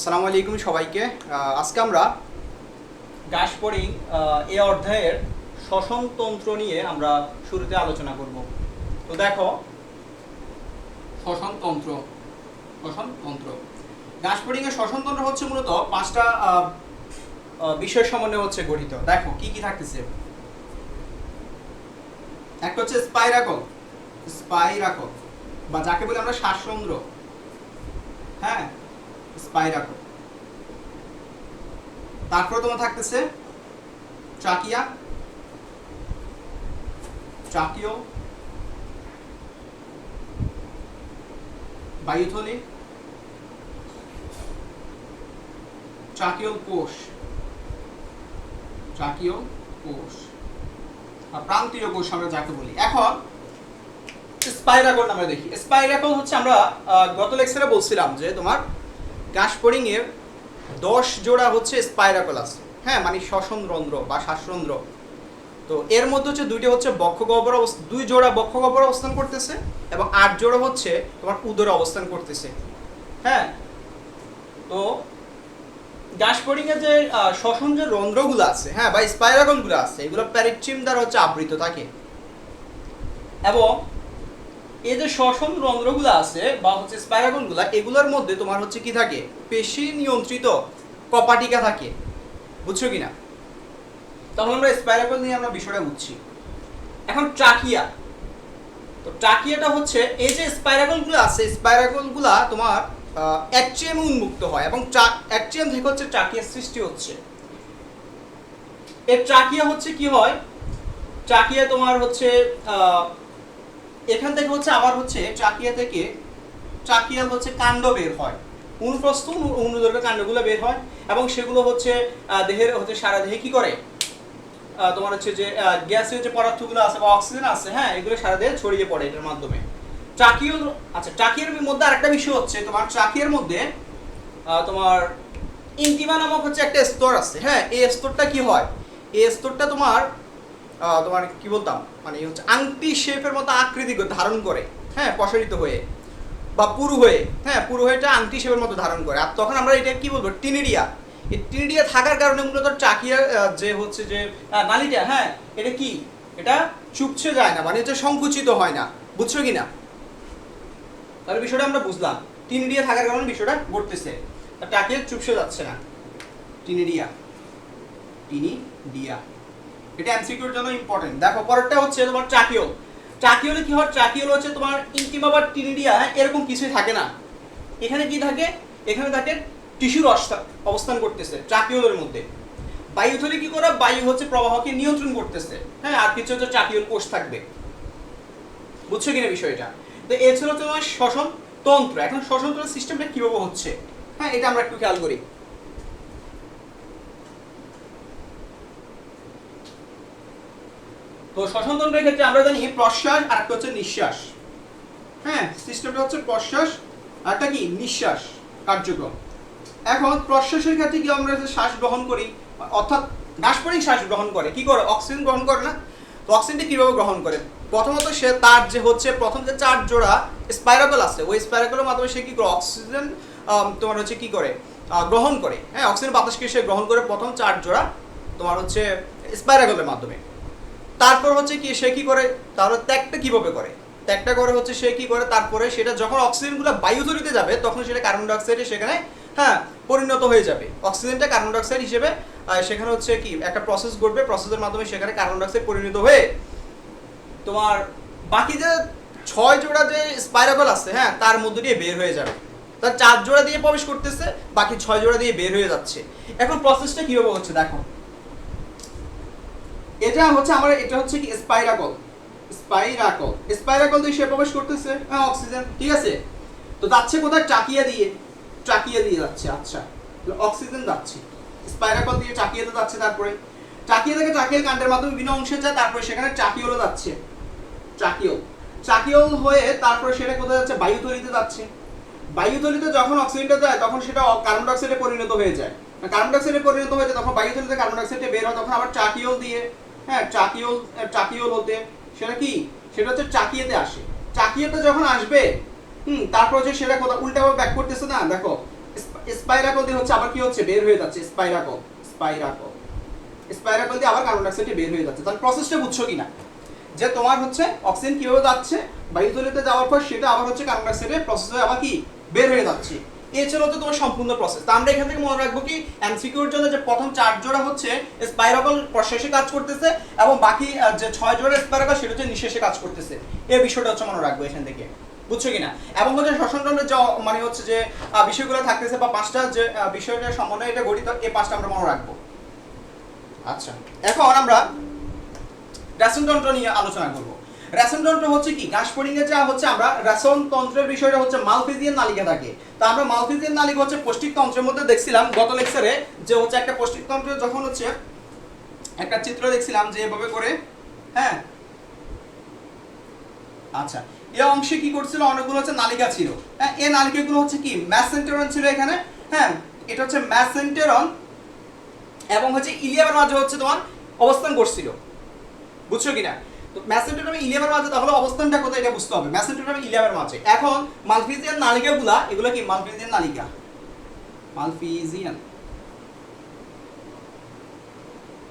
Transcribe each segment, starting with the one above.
আসসালামু আলাইকুম সবাইকে। আজকে আমরা গাসপরিং এ অধ্যায়ের শ্বসন তন্ত্র নিয়ে আমরা শুরুতে আলোচনা করব। তো দেখো শ্বসন তন্ত্র শ্বসন তন্ত্র। গাসপরিং এর শ্বসন তন্ত্র হচ্ছে মূলত পাঁচটা বিষয় সমন্বয়ে হচ্ছে গঠিত। দেখো, কি কি থাকতেছে? একটা হচ্ছে স্পাইরাকল স্পাইরাকল, বা যাকে বলি আমরা শ্বাসরন্ধ্র। হ্যাঁ? স্পাইরাকল তারপরে তোমার থাকতেছে ট্রাকিয়া, ট্রাকিও, বায়ুথলি ট্রাকিওল কোষ ট্রাকিওল কোষ আর প্রান্তীয় কোষ আমরা যাকে বলি। এখন স্পাইরাকল আমরা দেখি। স্পাইরাকল হচ্ছে আমরা গত লেকচারে বলছিলাম যে তোমার গাসপরিং এর দশ জোড়া হচ্ছে স্পাইরাকল আছে হ্যাঁ মানে শ্বসন রন্ধ্র বা শ্বাসরন্ধ্র তো এর মধ্যে হচ্ছে দুইটা হচ্ছে বক্ষ গহ্বর অবস্থা দুই জোড়া বক্ষ গহ্বর অবস্থান করতেছে এবং আট জোড়া হচ্ছে তোমার উদরে অবস্থান করতেছে। হ্যাঁ তো গাসপরিং এর যে শ্বসন যে রন্ধ্রগুলো আছে হ্যাঁ বা স্পাইরাকলগুলো আছে, এগুলো প্যারিট্রিম দ্বারা হচ্ছে আবৃত থাকে। এবং এই যে শ্বসন রন্ধ্রগুলো আছে বা হচ্ছে স্পাইরাকলগুলো এগুলোর মধ্যে তোমার হচ্ছে কি থাকে? পেশি নিয়ন্ত্রিত কপাটিকা থাকে। বুঝছ কি না তখন আমরা স্পাইরাকল নিয়ে আমরা বিষয়টা বুঝছি। এখন ট্রাকিয়া। তো ট্রাকিয়াটা হচ্ছে এই যে স্পাইরাকলগুলো আছে স্পাইরাকলগুলা তোমার অ্যাকচিয়াম উন্মুক্ত হয় এবং অ্যাকচিয়াম থেকে হচ্ছে ট্রাকিয়ার সৃষ্টি হচ্ছে। এর ট্রাকিয়া হচ্ছে কি হয়? ট্রাকিয়া তোমার হচ্ছে এখান থেকে হচ্ছে আবার হচ্ছে ট্রাকিয়া থেকে ট্রাকিয়াল হচ্ছে কাণ্ড বের হয়। অনুপ্রস্থ অনু- অনুদৈর্ঘ্য কাণ্ডগুলো বের হয় এবং সেগুলো হচ্ছে দেহের হচ্ছে সারা দেহে কি করে? তোমার হচ্ছে যে গ্যাসের যে পদার্থগুলো আছে বা অক্সিজেন আছে হ্যাঁ এগুলো সারা দেহে ছড়িয়ে পড়ে এটার মাধ্যমে। ট্রাকিয়াল আচ্ছা ট্রাকিয়ার মধ্যে আরেকটা বিষয় হচ্ছে তোমার ট্রাকিয়ার মধ্যে তোমার ইন্টিমা নামক হচ্ছে একটা স্তর আছে। হ্যাঁ এই স্তরটা কি হয়? এই স্তরটা তোমার তোমার কি বলতাম? মানে হচ্ছে আংটি শেপের মতো আকৃতি ধারণ করে হ্যাঁ প্রসারিত হয়ে বা পুরু হয়ে হ্যাঁ পুরু হয়েটা আংটি শেপের মতো ধারণ করে। আর তখন আমরা এটা কি বলব? টিনিডিয়া এই টিনিডিয়া থাকার কারণে মূলত চাকিয়া যে হচ্ছে যে নালীটা হ্যাঁ এটা কি? এটা চুপছে যায় না মানে হচ্ছে সংকুচিত হয় না, বুঝছ কি না? তাহলে বিষয়টা আমরা বুঝলাম। টিনিডিয়া থাকার কারণে বিষয়টা ঘটতেছে। টাকিয়া চুপসে যাচ্ছে না। টিনিডিয়া টিনিডিয়া এটা এমসিকিউর জন্য ইম্পর্টেন্ট দেখো পরেরটা হচ্ছে তোমার ট্রাকিওল ট্রাকিওলে কি হয়? ট্রাকিওল হচ্ছে তোমার ইন্টিমা বা টিনিডিয়া হ্যাঁ, এরকম কিছুই থাকে না। এখানে কি থাকে? এখানে থাকে টিস্যুর অবস্থান করতেছে ট্রাকিওলের মধ্যে। বায়ুথলি কি করে? বায়ু হচ্ছে প্রবাহকে নিয়ন্ত্রণ করতেছে। হ্যাঁ আর কিছু হচ্ছে ট্রাকিওল কোষ থাকবে। বুঝছ কিনা বিষয়টা? তো এ ছিল তোমার শ্বসন তন্ত্র। এখন শ্বসন তন্ত্র সিস্টেমটা কীভাবে হচ্ছে? হ্যাঁ এটা আমরা একটু খেয়াল করি। তো শ্বসন তন্ত্রের ক্ষেত্রে আমরা জানি প্রশ্বাস আর একটা হচ্ছে নিঃশ্বাস। হ্যাঁ সিস্টেমটা হচ্ছে প্রশ্বাস আর একটা কি? নিঃশ্বাস কার্যক্রম। এখন প্রশ্বাসের ক্ষেত্রে কি আমরা শ্বাস গ্রহণ করি? অর্থাৎ নাশপরিক শ্বাস গ্রহণ করে। কি করে? অক্সিজেন গ্রহণ করে না? তো অক্সিজেনটি কীভাবে গ্রহণ করে? প্রথমত সে তার যে হচ্ছে প্রথম যে চার জোড়া স্পাইরাকল আছে, ওই স্পাইরাকলের মাধ্যমে সে কী করে? অক্সিজেন তোমার হচ্ছে কি করে? গ্রহণ করে। হ্যাঁ অক্সিজেন বাতাসকে সে গ্রহণ করে প্রথম চার জোড়া তোমার হচ্ছে স্পাইরাকলের মাধ্যমে। তারপর হচ্ছে কি সে কি করে? তাহলে ত্যাগটা কীভাবে করে? ত্যাগটা করে হচ্ছে সে কি করে? তারপরে সেটা যখন অক্সিজেনগুলো বায়ুতলিতে যাবে, তখন সেটা কার্বন ডাইঅক্সাইডে সেখানে হ্যাঁ পরিণত হয়ে যাবে। অক্সিজেনটা কার্বন ডাইঅক্সাইড হিসেবে সেখানে হচ্ছে কি একটা প্রসেস ঘটবে। প্রসেসের মাধ্যমে সেখানে কার্বন ডাইঅক্সাইড পরিণত হয়ে তোমার বাকি যে ছয় জোড়া যে স্পাইরাকল আছে হ্যাঁ তার মধ্যে দিয়ে বের হয়ে যাবে। তার চার জোড়া দিয়ে প্রবেশ করতেছে, বাকি ছয় জোড়া দিয়ে বের হয়ে যাচ্ছে। এখন প্রসেসটা কীভাবে হচ্ছে? দেখো এটা হচ্ছে আমার, এটা হচ্ছে কি স্পাইরাকল স্পাইরাকল স্পাইরাকল দিয়ে সে প্রবেশ করতেছে। হ্যাঁ অক্সিজেন ঠিক আছে? তো যাচ্ছে কোথায়? টাকিয়া দিয়ে টাকিয়া দিয়ে যাচ্ছে আচ্ছা। অক্সিজেন যাচ্ছে। স্পাইরাকল দিয়ে টাকিয়াতে যাচ্ছে তারপরে। টাকিয়া থেকে টাকিয়ার কাণ্ডের মাধ্যমে বিভিন্ন অংশে যায়, তারপরে সেখানে টাকিওলে যাচ্ছে। ট্রাকিওল ট্রাকিওল হয়ে তারপরে সেটা কোথায় যাচ্ছে? বায়ু বায়ুতলিতে যাচ্ছে। বায়ু বায়ুতলিতে যখন অক্সিজেনটা যায়, তখন সেটা কার্বন ডাইঅক্সাইডে পরিণত হয়ে যায়। কার্বন ডাইঅক্সাইডে পরিণত হয়ে যায়, তখন বায়ু বায়ুতলিতে কার্বন ডাইঅক্সাইডে বের হয়, তখন আবার ট্রাকিওল দিয়ে হ্যাঁ ট্রাকিওল ট্রাকিওল হতে সেটা কি? সেটা হচ্ছে চাকিয়েতে আসে। চাকিয়েতে যখন আসবে, হুম, তারপর সেটা কোথাও উল্টাভাবে ব্যাক করতেছে না? দেখো স্পাইরাকল দিয়ে হচ্ছে আবার কি হচ্ছে? বের হয়ে যাচ্ছে স্পাইরাকল স্পাইরাকল স্পাইরাকল দিয়ে আবার কার্বন ডাইঅক্সাইড বের হয়ে যাচ্ছে। তাহলে প্রসেসটা বুঝছ কিনা? যে তোমার হচ্ছে অক্সিজেন কীভাবে যাচ্ছে? বায়ুতলিতে যাওয়ার পর সেটা আবার হচ্ছে কার্বন ডাইঅক্সাইডে প্রসেস হয়ে আবার কি? বের হয়ে যাচ্ছে। এই ছিল হচ্ছে তোমার সম্পূর্ণ প্রসেস তা আমরা এখান থেকে মনে রাখব কি এমসিকিউর জন্য যে প্রথম চার জোড়া হচ্ছে স্পাইরাকল প্রসেসে কাজ করতেছে এবং বাকি যে ছয় জোড়া স্পাইরাকল সেটা হচ্ছে নিঃশেষে কাজ করতেছে। এই বিষয়টা হচ্ছে মনে রাখব এখান থেকে। বুঝছ কিনা? এবং হচ্ছে শ্বসন তন্ত্রের যে মানে হচ্ছে যে বিষয়গুলো থাকতেছে বা পাঁচটা যে বিষয়টা সমন্বয়ে এটা গঠিত এই পাঁচটা আমরা মনে রাখব। আচ্ছা। এখন আমরা রেশন নিয়ে আলোচনা করব। রেশন তন্ত্র হচ্ছে কি? ফড়িংয়ে যা হচ্ছে আমরা রেশন তন্ত্রের বিষয়টা হচ্ছে মালফিজিয়ান নালিকা থাকে। তা আমরা মালফিজিয়ান নালিকা হচ্ছে পৌষ্টিক তন্ত্রের মধ্যে দেখছিলাম গত লেকচারে যে হচ্ছে একটা পৌষ্টিক তন্ত্র যখন হচ্ছে একটা চিত্র দেখছিলাম যে এভাবে করে হ্যাঁ? আচ্ছা এই অংশে কি করছিল? অনেকগুলো হচ্ছে নালিকা ছিল। হ্যাঁ এই নালিকাগুলো হচ্ছে কি? ম্যাসেন্টেরন ছিল এখানে। হ্যাঁ এটা হচ্ছে ম্যাসেন্টেরন এবং হচ্ছে ইলিয়ামের মাঝে হচ্ছে তোমার অবস্থান করছিল। বুঝছ কিনা? তো মাঝে তাহলে অবস্থানটা কোথায় এটা বুঝতে হবে। মাঝে এখন, মালফিজিয়ান নালিকাগুলা, এগুলো কি? মালফিজিয়ান নালিকা। মালফিজিয়ান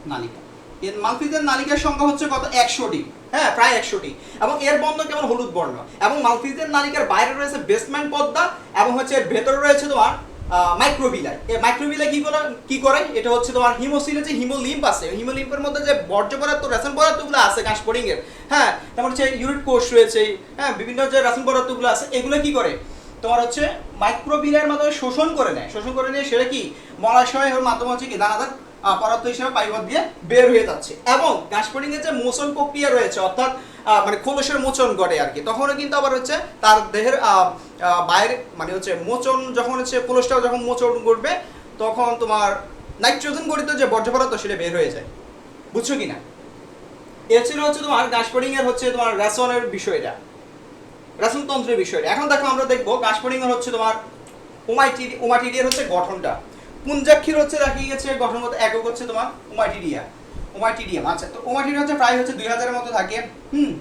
নালিকা। এর মালফিজিয়ান নালিকার সংখ্যা হচ্ছে কত? একশোটি। হ্যাঁ প্রায় একশোটি। এবং এর বর্ণ কেমন হলুদ বর্ণ। এবং মালফিজিয়ান নালিকার বাইরে রয়েছে বেসমেন্ট পদ্মা, এবং হচ্ছে ভেতরে রয়েছে তোমার মাইক্রোবিলাই এই মাইক্রোবিলাই কি করে কি করে? এটা হচ্ছে তোমার হিমোসিলে যে হিমোলিম্প আছে হিমোলিম্পের মধ্যে যে বর্জ্য পদার্থ রেশন পদার্থগুলো আছে এর হ্যাঁ? তারপর হচ্ছে ইউরিট কোষ রয়েছে হ্যাঁ? বিভিন্ন যে রেশন পদার্থগুলো আছে, এগুলো কি করে? তোমার হচ্ছে মাইক্রোভিলাইয়ের মাধ্যমে শোষণ করে নেয়। শোষণ করে নিয়ে সেটা কি? মলাশয়ের মাধ্যমে হচ্ছে কি? দানাদার পদার্থ হিসেবে পাইপথ দিয়ে বের হয়ে যাচ্ছে। এবং ঘাসফড়িং এর যে মোচন প্রক্রিয়া রয়েছে, অর্থাৎ মানে খোলসের মোচন করে আর কি, তখনও কিন্তু আবার হচ্ছে তার দেহের বাইরে মানে হচ্ছে মোচন যখন হচ্ছে খোলসটা যখন মোচন করবে তখন তোমার নাইট্রোজেন গঠিত যে বর্জ্য পদার্থ সেটা বের হয়ে যায়। বুঝছ কি না ছিল হচ্ছে তোমার ঘাসফড়িং এর হচ্ছে তোমার রেশনের বিষয়টা রেশন তন্ত্রের বিষয়টা। এখন দেখো আমরা দেখব ঘাসফড়িং এর হচ্ছে তোমার ওমাইটিডি ওমাটিডিয়ার হচ্ছে গঠনটা। পুঞ্জাক্ষীর হচ্ছে দেখা গেছে, গঠনগত একক হচ্ছে তোমার ওমাইটিডিয়া ওমাইটিডিয়াম আচ্ছা তো ওমাটিডিয়া হচ্ছে প্রায় হচ্ছে দুই হাজারের মতো থাকে। হুম।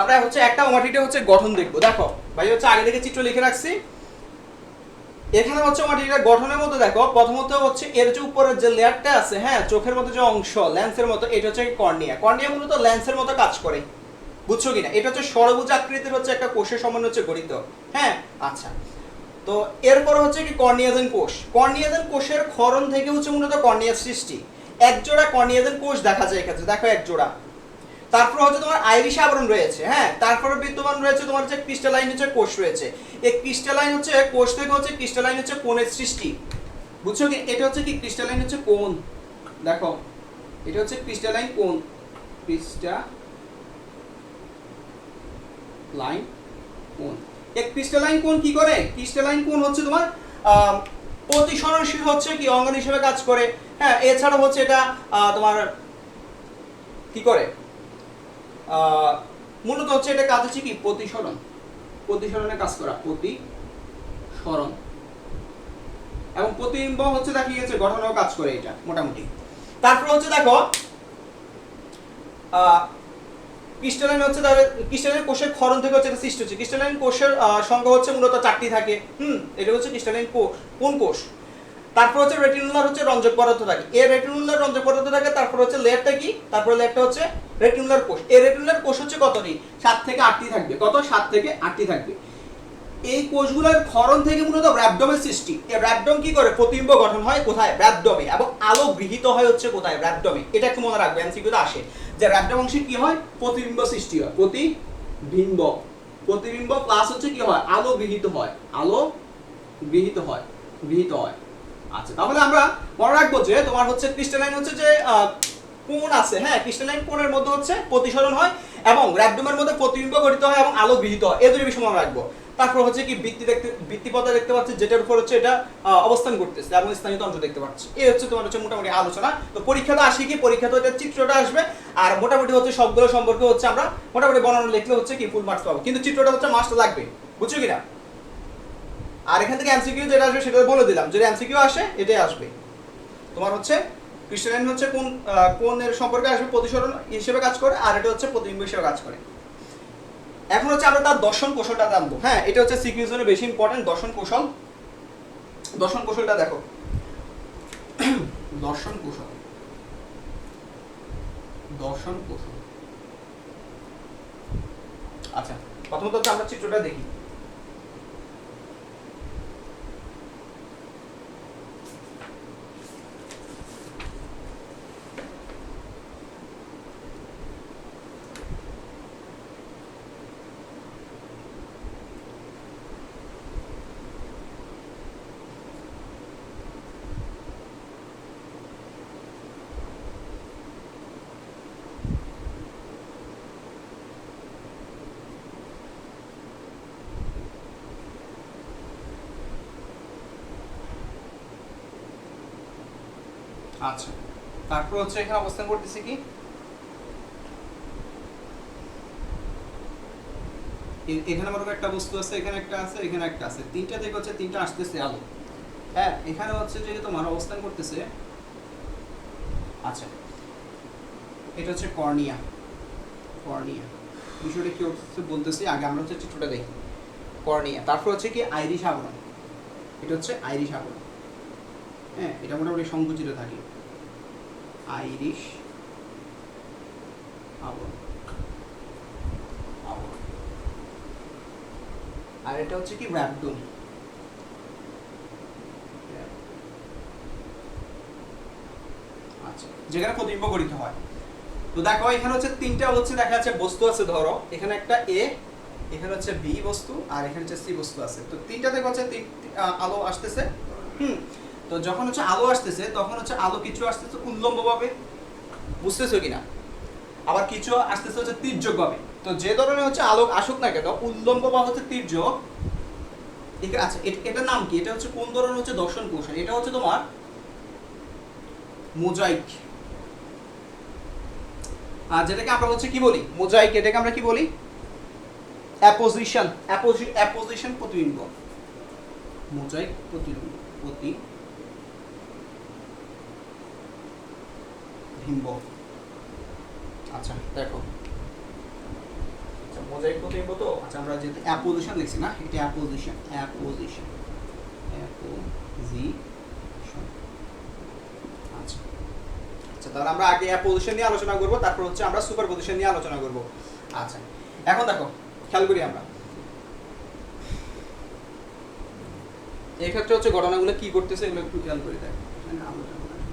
আমরা হচ্ছে একটা ওমাটিডিয়া হচ্ছে গঠন দেখব। দেখো, ভাই হচ্ছে আগে থেকে চিত্র লিখে রাখছি। এখানে হচ্ছে ওমাটিডিয়ার গঠনের মধ্যে দেখো, প্রথমত হচ্ছে এর যে উপরের যে লেয়ারটা আছে হ্যাঁ চোখের মতো যে অংশ, লেন্সের মতো, এটা হচ্ছে কর্নিয়া। কর্নিয়া মূলত লেন্সের মতো কাজ করে। বুঝছ কিনা? এটা হচ্ছে সরবুজ আকৃতির হচ্ছে একটা কোষের সমন্বয় হচ্ছে গঠিত। হ্যাঁ? আচ্ছা। তো এরপর হচ্ছে কি কর্নিয়াজেন কোষ। কর্নিয়াজেন কোষের ক্ষরণ থেকে হচ্ছে মূলত কর্নিয়া সৃষ্টি। এক জোড়া কর্নিয়াজেন কোষ দেখা যায় এক্ষেত্রে দেখো এক জোড়া তারপর হচ্ছে তোমার আইরিশ আবরণ রয়েছে হ্যাঁ? তারপরে বিদ্যমান রয়েছে তোমার যে ক্রিস্টালাইন হচ্ছে কোষ রয়েছে। এই ক্রিস্টালাইন হচ্ছে, কোষ থেকে হচ্ছে ক্রিস্টালাইন হচ্ছে কোণের সৃষ্টি। বুঝছ কি? এটা হচ্ছে কি ক্রিস্টালাইন হচ্ছে কোণ? দেখো, এটা হচ্ছে ক্রিস্টালাইন কোণ। ক্রিস্টা লাইন কোণ। ক্রিস্টালাইন কোণ কি করে? ক্রিস্টালাইন কোণ হচ্ছে তোমার প্রতিসরণশীল হচ্ছে কি অঙ্গন হিসেবে কাজ করে। হ্যাঁ এছাড়া হচ্ছে এটা তোমার কি করে? মূলত হচ্ছে এটা কাজ হচ্ছে কি? প্রতিসরণ প্রতিসরণে কাজ করা প্রতিসরণ এবং প্রতিবিম্ব হচ্ছে দেখা গেছে গঠনেও কাজ করে এটা মোটামুটি। তারপর হচ্ছে দেখো আহ, ক্রিস্টালাইন হচ্ছে তার ক্রিস্টালাইন কোষের ক্ষরণ থেকে হচ্ছে এটা সৃষ্টি হচ্ছে। ক্রিস্টালাইন কোষের সংখ্যা হচ্ছে মূলত চারটি থাকে। হুম, এটা হচ্ছে ক্রিস্টালাইন কোষ কোন কোষ? তারপর হচ্ছে রেটিনুলার হচ্ছে রঞ্জক পদার্থ থাকে। এ রেটিনুলার রঞ্জক পদার্থ থাকে, তারপর হচ্ছে লেয়ারটা কি? তারপর লেয়ারটা হচ্ছে রেটিনুলার কোষ। এ রেটিনুলার কোষ হচ্ছে কতটি? সাত থেকে আটটি থাকবে। কত? সাত থেকে আটটি থাকবে। এই কোষগুলোর ক্ষরণ থেকে মূলত র্যাবডমের সৃষ্টি। এই র্যাবডম কি করে? প্রতিবিম্ব গঠন হয় কোথায়? র্যাবডমে এবং আলো গৃহীত হয় হচ্ছে কোথায়? র্যাবডমে এটা একটু মনে রাখবে এমসিকিউতে আসে। যে র্যাবডম অংশে কি হয়? প্রতিবিম্ব সৃষ্টি হয়। প্রতিবিম্ব। প্রতিবিম্ব প্লাস হচ্ছে কি হয়? আলো গৃহীত হয়। আলো গৃহীত হয়। গৃহীত হয়। আচ্ছা তাহলে আমরা মনে রাখব যে তোমার হচ্ছে ক্রিস্টালাইন হচ্ছে যে কোণ আছে। হ্যাঁ ক্রিস্টালাইন কোণের মধ্যে হচ্ছে প্রতিসরণ হয় এবং র্যাবডোমের মধ্যে প্রতিবিম্ব গঠিত হয় এবং আলো গৃহীত হয়। এই দুটো বিষয় মনে রাখব। তারপর হচ্ছে কি বৃত্তি দেখতে বৃত্তিপথে দেখতে পাচ্ছি যেটার উপর হচ্ছে এটা অবস্থান করতেছে এবং স্থানীয় তন্ত্র দেখতে পাচ্ছি। এই হচ্ছে তোমার হচ্ছে মোটামুটি আলোচনা। তো পরীক্ষাটা আসে কি পরীক্ষাতে এটা চিত্রটা আসবে আর মোটামুটি হচ্ছে সবগুলো সম্পর্কে হচ্ছে আমরা মোটামুটি বর্ণনা লিখলে হচ্ছে কি ফুল মার্কস পাবো। কিন্তু চিত্রটা হচ্ছে মাস্ট লাগবে বুঝছ কিনা? আর এখান থেকে এমসিকিউ যেটা আসবে সেটা বলে দিলাম যদি এমসিকিউ আসে এটাই আসবে। তোমার হচ্ছে ক্রিস্টালাইন হচ্ছে কোন আহ, কোনের সম্পর্কে আসবে প্রতিসরণ হিসেবে কাজ করে আর এটা হচ্ছে প্রতিবিম্ব হিসেবে কাজ করে। এখন হচ্ছে আমরা তার দর্শন কৌশলটা জানব। হ্যাঁ এটা হচ্ছে সিকিউর জন্য বেশি ইম্পর্টেন্ট দর্শন কৌশল। দর্শন কৌশলটা দেখো। দর্শন কৌশল। দর্শন কৌশল। আচ্ছা প্রথমত হচ্ছে আমরা চিত্রটা দেখি। আচ্ছা। তারপর হচ্ছে এখানে অবস্থান করতেছে কি? এখানে মনে একটা বস্তু আছে, এখানে একটা আছে, এখানে একটা আছে। তিনটা থেকে হচ্ছে তিনটা আসতেছে আলো। হ্যাঁ এখানে হচ্ছে যে তোমার অবস্থান করতেছে আচ্ছা। এটা হচ্ছে কর্নিয়া। কর্নিয়া। বিষয়টা কি হচ্ছে বলতেছি? আগে আমরা হচ্ছে চিত্রটা দেখি। কর্নিয়া। তারপর হচ্ছে কি? আইরিশ আবরণ। এটা হচ্ছে আইরিশ আবরণ। হ্যাঁ এটা মোটামুটি সংকুচিত থাকে। আইরিশ। আর এটা হচ্ছে কি? র্যাপডোম। আচ্ছা যেখানে প্রতিবিম্ব গঠিত হয়। তো দেখো, এখানে হচ্ছে তিনটা হচ্ছে, দেখা যাচ্ছে বস্তু আছে, ধরো। এখানে একটা এ এখানে হচ্ছে বি বস্তু, আর এখানে হচ্ছে সি বস্তু আছে। তো তিনটা থেকে হচ্ছে আলো আসতেছে। হুম তো যখন হচ্ছে আলো আসতেছে, তখন হচ্ছে আলো কিছু আসতেছে উল্লম্বভাবে। বুঝতেছো কিনা? আবার কিছু আসতেছে হচ্ছে তীর্যকভাবে। তো যে ধরনের হচ্ছে আলোক আসুক না কেন, উল্লম্ব বা হচ্ছে তীর্যক ঠিক আছে এট- এটার নাম কি? এটা হচ্ছে কোন ধরনের হচ্ছে দর্শন কৌশল? এটা হচ্ছে তোমার মোজাইক। আর যেটাকে আমরা হচ্ছে কি বলি? মোজাইক, এটাকে আমরা কি বলি? অ্যাপোজিশন অ্যাপোজিশন প্রতিবিম্ব। মোজাইক প্রতিবিম্ব প্রতি বিম্ব আচ্ছা দেখো। আচ্ছা মোজাইক প্রতিবিম্ব তো? আচ্ছা আমরা যেহেতু অ্যাপোজিশন লিখছি না এটা অ্যাপোজিশন অ্যাপোজিশন অ্যাপোজিশন আচ্ছা। আচ্ছা তাহলে আমরা আগে অ্যাপোজিশন নিয়ে আলোচনা করব তারপর হচ্ছে আমরা সুপার পজিশন নিয়ে আলোচনা করব। আচ্ছা এখন দেখো খেয়াল করি আমরা। এই ক্ষেত্রে হচ্ছে ঘটনাগুলো কি করতেছে এগুলো একটু খেয়াল করি দেখো। আলোচনা করা আছে।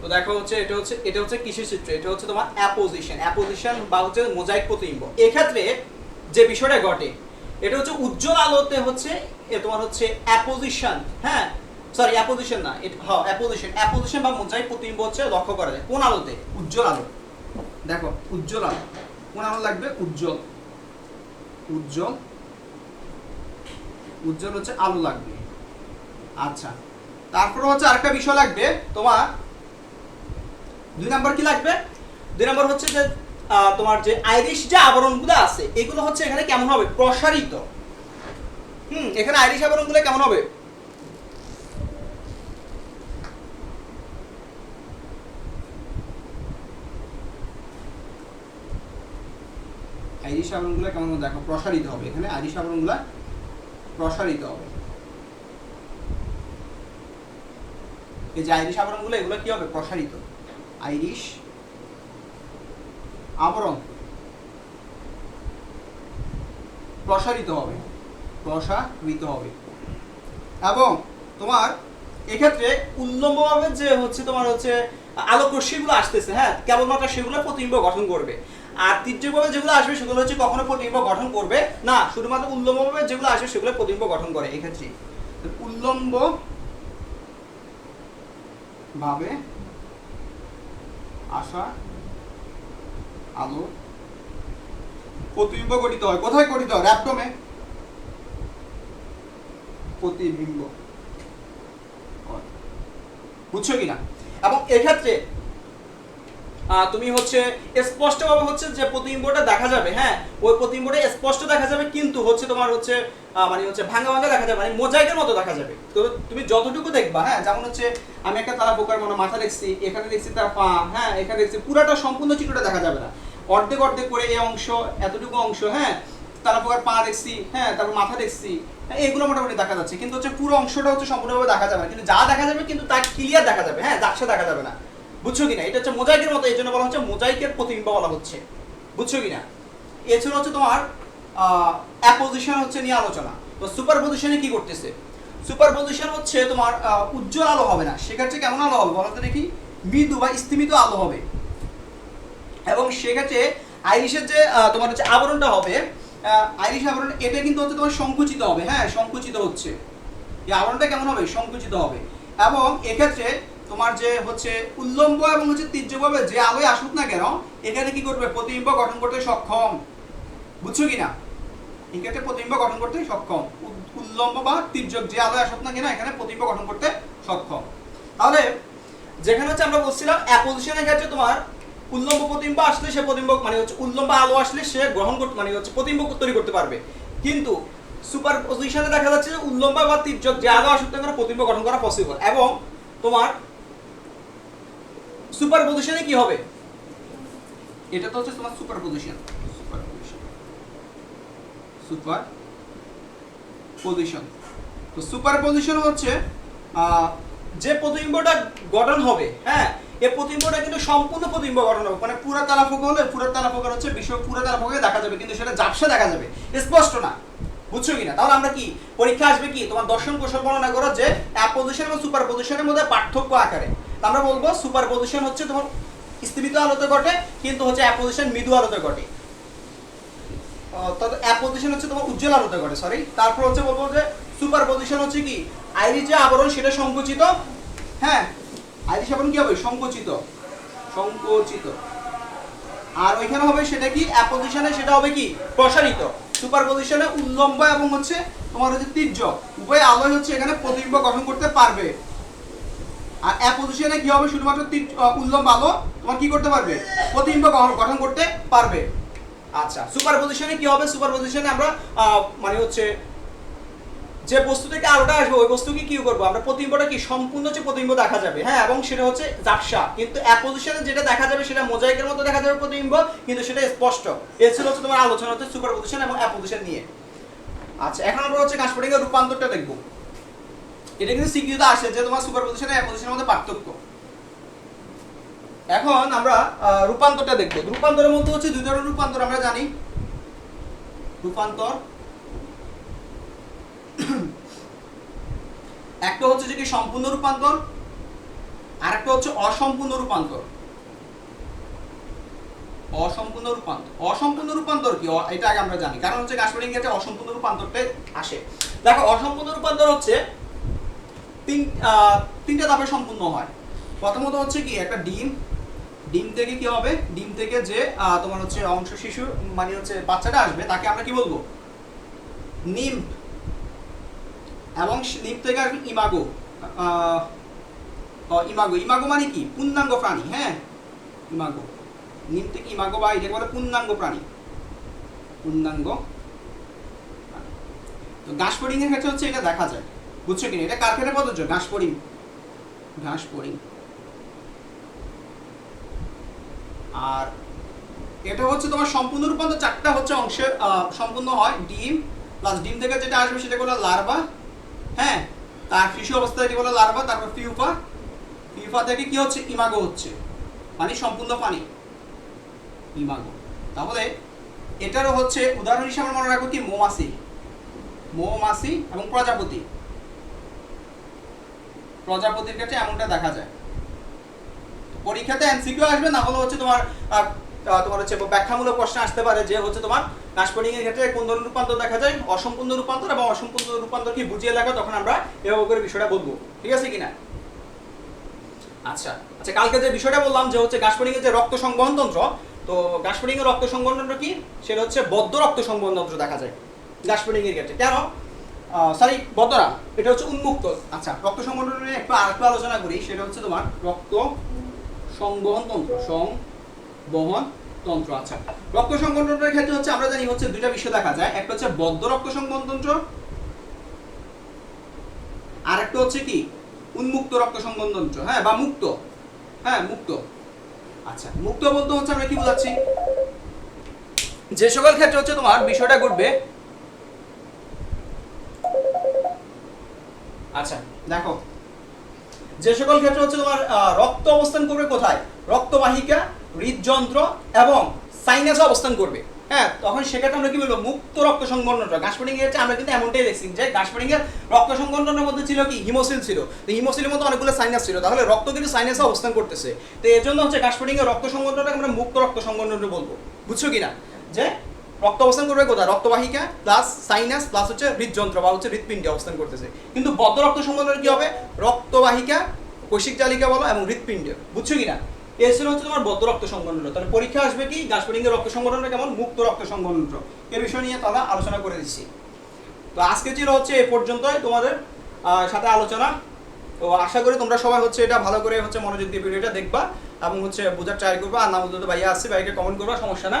তো দেখো হচ্ছে, এটা হচ্ছে এটা হচ্ছে কিসের চিত্র এটা হচ্ছে তোমার অ্যাপোজিশন অ্যাপোজিশন বা হচ্ছে মোজাইক প্রতিবিম্ব। এক্ষেত্রে যে বিষয়টা ঘটে, এটা হচ্ছে উজ্জ্বল আলোতে হচ্ছে তোমার হচ্ছে অ্যাপোজিশন হ্যাঁ? সরি অ্যাপোজিশন না হ্যাঁ অ্যাপোজিশন অ্যাপোজিশন বা মোজাইক প্রতিবিম্ব হচ্ছে লক্ষ্য করা যায়। কোন আলোতে? উজ্জ্বল আলো। দেখো, উজ্জ্বল আলো। কোন আলো লাগবে? উজ্জ্বল। উজ্জ্বল। উজ্জ্বল হচ্ছে আলো লাগবে। আচ্ছা। তারপরে হচ্ছে আরেকটা বিষয় লাগবে, তোমার দুই নাম্বার কি লাগবে? দুই নাম্বার হচ্ছে যে তোমার যে আইরিশ যে আবরণগুলো আছে, এগুলো হচ্ছে এখানে কেমন হবে? প্রসারিত। হুম, এখানে আইরিশ আবরণগুলো কেমন হবে? আইরিশ আবরণগুলো কেমন দেখো, প্রসারিত হবে। এখানে আইরিশ আবরণগুলো প্রসারিত হবে। এই যে আইরিশ আবরণগুলো, এগুলো কি হবে? প্রসারিত। আইরিশ, আবরণ প্রসারিত হবে প্রসারিত হবে। এবং তোমার এক্ষেত্রে উল্লম্বভাবে যে হচ্ছে তোমার হচ্ছে আলোক রশ্মিগুলো আসতেছে হ্যাঁ কেবলমাত্র সেগুলো প্রতিবিম্ব গঠন করবে। আর তীর্যকভাবে যেগুলো আসবে সেগুলো হচ্ছে কখনো প্রতিবিম্ব গঠন করবে না, শুধুমাত্র উল্লম্বভাবে যেগুলো আসবে সেগুলো প্রতিবিম্ব গঠন করে এক্ষেত্রে। উল্লম্ব ভাবে আসা আলো। প্রতিবিম্ব গঠিত হয়। কোথায় গঠিত? হয় র্যাপটমে প্রতিবিম্ব। বুঝছ কিনা? এবং এক্ষেত্রে তুমি হচ্ছে স্পষ্টভাবে হচ্ছে যে প্রতিবিম্বটা দেখা যাবে হ্যাঁ? ওই প্রতিবিম্বটা স্পষ্ট দেখা যাবে কিন্তু হচ্ছে তোমার হচ্ছে মানে হচ্ছে ভাঙা ভাঙা দেখা যাবে মানে মোজাইকের মতো দেখা যাবে। তো তুমি যতটুকু দেখবা হ্যাঁ? যেমন হচ্ছে আমি একটা তারা বোকার মানে মাথা দেখছি এখানে দেখছি তার পা হ্যাঁ? এখানে দেখছি পুরাটা সম্পূর্ণ চিত্রটা দেখা যাবে না। অর্ধেক অর্ধেক করে এই অংশ এতটুকু অংশ হ্যাঁ? তারা পোকার পা দেখছি হ্যাঁ? তারপর মাথা দেখছি হ্যাঁ, এগুলো মোটামুটি দেখা যাচ্ছে। কিন্তু হচ্ছে পুরো অংশটা হচ্ছে সম্পূর্ণভাবে দেখা যাবে না। কিন্তু যা দেখা যাবে কিন্তু তা ক্লিয়ার দেখা যাবে হ্যাঁ? যাচ্ছে দেখা যাবে না। বুঝছ কিনা? এটা হচ্ছে মোজাইকের মতো, এই জন্য বলা হচ্ছে মোজাইকের প্রতিবিম্ব বলা হচ্ছে। বুঝছ কিনা? এছাড়া হচ্ছে তোমার অ্যাপোজিশন হচ্ছে নিয়ে আলোচনা। তো সুপার পজিশনে কি করতেছে? সুপার পজিশন হচ্ছে তোমার উজ্জ্বল আলো হবে না। সেক্ষেত্রে কেমন আলো হবে বলতো দেখি? মৃদু বা স্তিমিত আলো হবে। এবং সেক্ষেত্রে আইরিশের যে তোমার হচ্ছে আবরণটা হবে আইরিশ আবরণ, এটা কিন্তু হচ্ছে তোমার সংকুচিত হবে। হ্যাঁ সংকুচিত হচ্ছে। এই আবরণটা কেমন হবে? সংকুচিত হবে। এবং এক্ষেত্রে তোমার যে হচ্ছে উল্লম্ব এবং হচ্ছে তীর্যভাবে যে আলোয় আসুক না কেন, এখানে কি করবে? প্রতিবিম্ব গঠন করতে সক্ষম। বুঝছ কি না এক্ষেত্রে প্রতিবিম্ব গঠন করতে সক্ষম। উল্লম্ব বা তীর্যক যে আলোয় আসুক না কেন, এখানে প্রতিবিম্ব গঠন করতে সক্ষম। তাহলে, যেখানে হচ্ছে আমরা বলছিলাম, অ্যাপোজিশনের ক্ষেত্রে তোমার উল্লম্ব প্রতিম্ব আসলে সে প্রতিবিম্ব মানে হচ্ছে উল্লম্ব আলো আসলে সে গ্রহণ করতে মানে হচ্ছে প্রতিম্ব তৈরি করতে পারবে। কিন্তু সুপার পজিশনে দেখা যাচ্ছে যে উল্লম্ব বা তীর্যক যে আলো আসুক না কেন, প্রতিবিম্ব গঠন করা পসিবল এবং তোমার সুপার পজিশনে কি হবে? এটা তো হচ্ছে তোমার সুপার পজিশন সুপার পজিশন তো সুপার পজিশন হচ্ছে যে প্রতিবিম্বটা গঠন হবে হ্যাঁ এই প্রতিবিম্বটা কিন্তু সম্পূর্ণ প্রতিবিম্ব গঠন হবে। মানে পুরো তালাফোক হলে পুরো তালাফোক হচ্ছে বিশ্ব পুরো তালাফোকে দেখা যাবে, কিন্তু সেটা ঝাপসা দেখা যাবে। স্পষ্ট না? বুঝছ কিনা? তাহলে আমরা কি? পরীক্ষা আসবে কি? তোমার দর্শন কৌশল বর্ণনা করো যে, অ্যাপোজিশন এবং সুপার পজিশনের মধ্যে পার্থক্য আকারে। আমরা বলব সুপার পজিশন হচ্ছে তোমার স্থিমিত আলোতে ঘটে, কিন্তু হচ্ছে অ্যাপোজিশন মৃদু আলোতে ঘটে। অ্যাপোজিশন হচ্ছে তোমার উজ্জ্বল আলোতে ঘটে সরি তারপর হচ্ছে বলব যে সুপার পজিশন হচ্ছে কি? আইরিশ যে আবরণ, সেটা সংকুচিত। হ্যাঁ আইরিশ আবরণ কি হবে? সংকুচিত। সংকুচিত। আর ওইখানে হবে সেটা কি? অ্যাপোজিশনে সেটা হবে কি? প্রসারিত। সুপার পজিশনে উল্লম্ব এবং হচ্ছে তোমার হচ্ছে তীর্য। উভয় আলোয় হচ্ছে এখানে প্রতিবিম্ব গঠন করতে পারবে। আর অ্যাপোজিশনে কি হবে? শুধুমাত্র উল্লম্ব আলো তোমার কি করতে পারবে? প্রতিবিম্ব গঠন- করতে পারবে। আচ্ছা সুপার পজিশনে কি হবে? সুপার পজিশনে আমরা মানে হচ্ছে যে বস্তু থেকে আলোটা আসবে, ওই বস্তুকে কি করব? আমরা প্রতিবিম্বটা কি? সম্পূর্ণ হচ্ছে প্রতিবিম্ব দেখা যাবে হ্যাঁ? এবং সেটা হচ্ছে ঝাপসা। কিন্তু অ্যাপোজিশনে যেটা দেখা যাবে, সেটা মোজাইকের মতো দেখা যাবে প্রতিবিম্ব, কিন্তু সেটা স্পষ্ট। এ ছিল হচ্ছে তোমার আলোচনা হচ্ছে সুপার পজিশন এবং অ্যাপোজিশন নিয়ে। আচ্ছা এখন আমরা হচ্ছে কাশপটিং এর রূপান্তরটা দেখব। এটা কিন্তু স্বীকৃত আসে যে তোমার সুপার পজিশন আর অ্যাপোজিশনের মধ্যে পার্থক্য। এখন আমরা রূপান্তরটা দেখব। রূপান্তরের মধ্যে হচ্ছে দুই ধরনের রূপান্তর, আমরা জানি। রূপান্তর একটা হচ্ছে যে কি সম্পূর্ণ রূপান্তর আর একটা হচ্ছে অসম্পূর্ণ রূপান্তর। অসম্পূর্ণ রূপান্তর। অসম্পূর্ণ রূপান্তর কি? এটা আগে আমরা জানি। কারণ হচ্ছে কাশ্মীরি ক্ষেত্রে অসম্পূর্ণ রূপান্তরটা আসে। দেখো, অসম্পূর্ণ রূপান্তর হচ্ছে তিন তিনটা ধাপে সম্পূর্ণ হয়। প্রথমত হচ্ছে কি, একটা ডিম। ডিম থেকে কি হবে? ডিম থেকে যে তোমার হচ্ছে অংশ শিশু মানে হচ্ছে বাচ্চাটা আসবে, তাকে আমরা কি বলব? নিম। এবং নিম থেকে আসবে ইমাগো। ইমাগো। ইমাগো মানে কি? পূর্ণাঙ্গ প্রাণী হ্যাঁ? ইমাগো। নিম থেকে ইমাগো বা এটাকে বলে পূর্ণাঙ্গ প্রাণী। পূর্ণাঙ্গ তো ফড়িং এর ক্ষেত্রে হচ্ছে এটা দেখা যায়। বুঝছ কিনা এটা কার ক্ষেত্রে প্রযোজ্য ঘাস ফড়িং ঘাস ফড়িং আর এটা হচ্ছে তোমার সম্পূর্ণ রূপান্তর, চারটা হচ্ছে অংশে সম্পূর্ণ হয় ডিম প্লাস ডিম থেকে যেটা আসবে সেটা হলো লার্ভা? হ্যাঁ তার শিশু অবস্থায় এটি হলো লার্ভা? তারপর ফিউপা ফিউপা থেকে কি হচ্ছে? ইমাগো হচ্ছে। পানি, সম্পূর্ণ পানি। ইমাগো। তাহলে এটারও হচ্ছে উদাহরণ হিসেবে মনে রাখো কি? মৌমাছি। মৌমাছি এবং প্রজাপতি। প্রজাপতির ক্ষেত্রে এমনটা দেখা যায়। পরীক্ষাতে এমসিকিউ আসবে, না হলে হচ্ছে তোমার তোমার হচ্ছে ব্যাখ্যামূলক প্রশ্ন আসতে পারে যে হচ্ছে তোমার কাশপনিং এর ক্ষেত্রে কোন ধরনের রূপান্তর দেখা যায়, অসম্পূর্ণ রূপান্তর এবং অসম্পূর্ণ রূপান্তর কি বুঝিয়ে লেখা, তখন আমরা এভাবে করে বিষয়টা বলব। ঠিক আছে কিনা? আচ্ছা আচ্ছা কালকে যে বিষয়টা বললাম যে হচ্ছে গাছপরিং এর যে রক্ত সংবহন তন্ত্র, তো গাছপরিং এর রক্ত সংবহন তন্ত্র কি? সেটা হচ্ছে বদ্ধ রক্ত সংবহন তন্ত্র দেখা যায় গাছপরিং এর ক্ষেত্রে কেন? সরি বদ্ধরা এটা হচ্ছে উন্মুক্ত। আচ্ছা রক্ত সংবহন নিয়ে একটু আরেকটু আলোচনা করি, সেটা হচ্ছে তোমার রক্ত সংবহন তন্ত্র, সংবহন বহন তন্ত্র। আচ্ছা রক্ত সংগঠনের ক্ষেত্রে হচ্ছে আমরা জানি হচ্ছে দুইটা বিষয় দেখা যায়, একটা হচ্ছে বদ্ধ রক্ত সংবহন তন্ত্র আর একটা হচ্ছে কি? উন্মুক্ত রক্ত সংবহন তন্ত্র হ্যাঁ বা মুক্ত হ্যাঁ মুক্ত। আচ্ছা মুক্ত বলতে হচ্ছে আমরা কি বোঝাচ্ছি? যে সকল ক্ষেত্রে হচ্ছে তোমার বিষয়টা ঘটবে আচ্ছা দেখো। যে সকল ক্ষেত্রে হচ্ছে তোমার রক্ত অবস্থান করবে কোথায়? রক্তবাহিকা, হৃদযন্ত্র এবং সাইনাসে অবস্থান করবে। হ্যাঁ তখন সেক্ষেত্রে আমরা কি বলব? মুক্ত রক্ত সংগঠনটা গাছপাটিং এর আমরা কিন্তু এমনটাই দেখছি যে গাছপাটিং এর রক্ত সংগঠনের মধ্যে ছিল কি? হিমোসিল ছিল। তো হিমোসিলের মধ্যে অনেকগুলো সাইনাস ছিল। তাহলে রক্ত কিন্তু সাইনাসে অবস্থান করতেছে। তো এর জন্য হচ্ছে গাছপাটিং এর রক্ত সংগঠনটা আমরা মুক্ত রক্ত সংগঠন বলব। বুঝছ কিনা? যে রক্ত অবস্থান করবে কোথায়? রক্তবাহিকা প্লাস সাইনাস প্লাস হচ্ছে হৃদযন্ত্র বা হচ্ছে হৃৎপিণ্ডে অবস্থান করতেছে। কিন্তু বদ্ধ রক্ত সংগঠনের কি হবে? রক্তবাহিকা কৈশিক জালিকা বলো এবং হৃৎপিণ্ডে। বুঝছ এর ছিল হচ্ছে তোমার বদ্ধ রক্ত সংগঠন তাহলে পরীক্ষা আসবে কি? গাছপাটিংয়ের রক্ত সংগঠনটা কেমন? মুক্ত রক্ত সংগঠন এর বিষয় নিয়ে তারা আলোচনা করে দিচ্ছি। তো আজকে ছিল হচ্ছে এ পর্যন্তই তোমাদের সাথে আলোচনা। তো আশা করি তোমরা সবাই হচ্ছে এটা ভালো করে হচ্ছে মনোযোগ দিয়ে ভিডিওটা দেখবা এবং হচ্ছে বোঝার ট্রাই করবা। আর না বুঝতে ভাইয়া আসছে, ভাইকে কমেন্ট করবা, সমস্যা না।